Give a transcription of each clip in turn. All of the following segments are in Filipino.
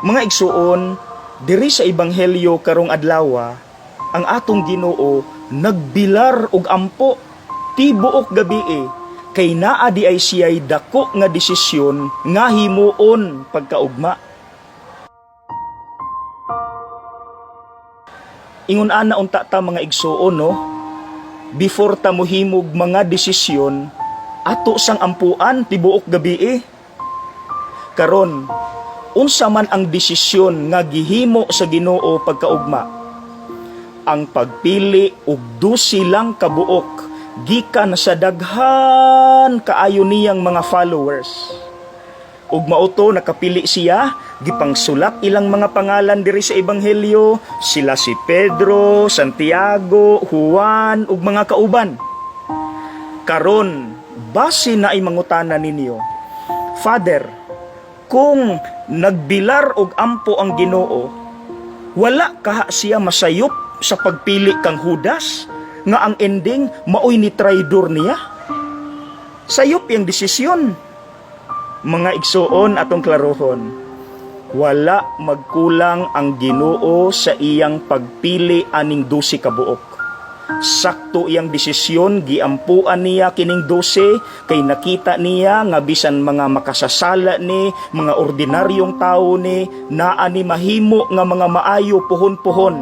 Mga igsuon, diri sa ebanghelyo karong adlaw, ang atong Ginoo nagbilar og ampo tibuok gabi eh, kay naa di ay siya'y dako nga desisyon nga himuon pagkaugma. Ingon ana unta ta mga igsuon no, before ta mohimog mga desisyon, ato sang ampuan tibuok gabi eh. Karon, unsa man ang desisyon nga gihimo sa Ginoo pagkaugma. Ang pagpili og dusi lang kabuok gikan sa daghan kaayo niyang mga followers. Ug mauto nakapili siya gipangsulat ilang mga pangalan diri sa ebanghelyo sila si Pedro, Santiago, Juan ug mga kauban. Karon base na ay mangutana ninyo. Father kung nagbilar og ampo ang Ginoo wala kaha siya masayop sa pagpili kang Judas nga ang ending maoy ni traidor niya. Sayop yung desisyon. Mga igsuon atong klarohon wala magkulang ang Ginoo sa iyang pagpili aning dusi ka buok sakto iyang desisyon giampuan niya kining dose kay nakita niya nga bisan mga makasasala ni mga ordinaryong tao ni naa ni mahimo nga mga maayo puhon-puhon.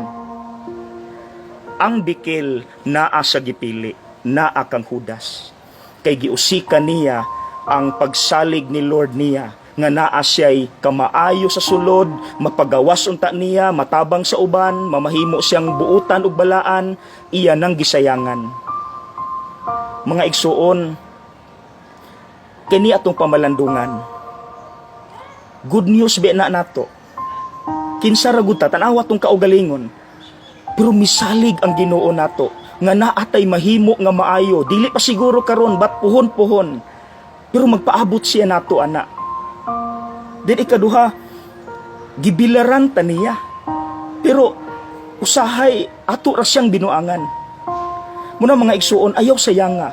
Ang bikil naa sa gipili naa kang Judas kay giusika niya ang pagsalig ni Lord niya nga naa siya'y kamaayo sa sulod, mapagawas unta niya, matabang sa uban, mamahimo siyang buutan ug balaan, iya nang gisayangan. Mga igsuon, kini atong pamalandungan. Good news be na nato. Kinsa ra gud ta tanawa tong kaugalingon. Pero misalig ang Ginoo nato nga naatay mahimo nga maayo, dili pa siguro karon bat puhon-puhon. Pero magpaabot siya nato ana. Then ikaduha, gibilaran ta niya. Pero usahay ato ra siyang binuangan. Muna mga igsuon ayaw sayanga.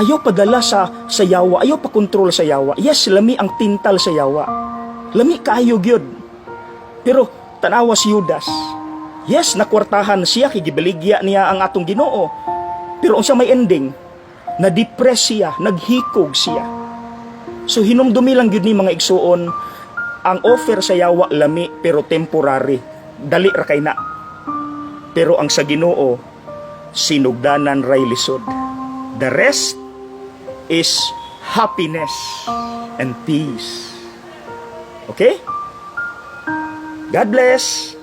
Ayaw padala sa sa yawa, ayaw pa kontrol sa yawa. Yes, lami ang tintal sa yawa. Lami kaayo gyud. Pero tanawa si Judas. Yes, nakwartahan siya kay gibaligya niya ang atong Ginoo. Pero unsa may ending? Na-depress siya, naghikog siya. So hinumdumi lang gyud ni mga igsuon ang offer sa yawa lami pero temporary. Dali ra kay na. Pero ang sa Ginoo sinugdanan ray lisod. The rest is happiness and peace. Okay? God bless.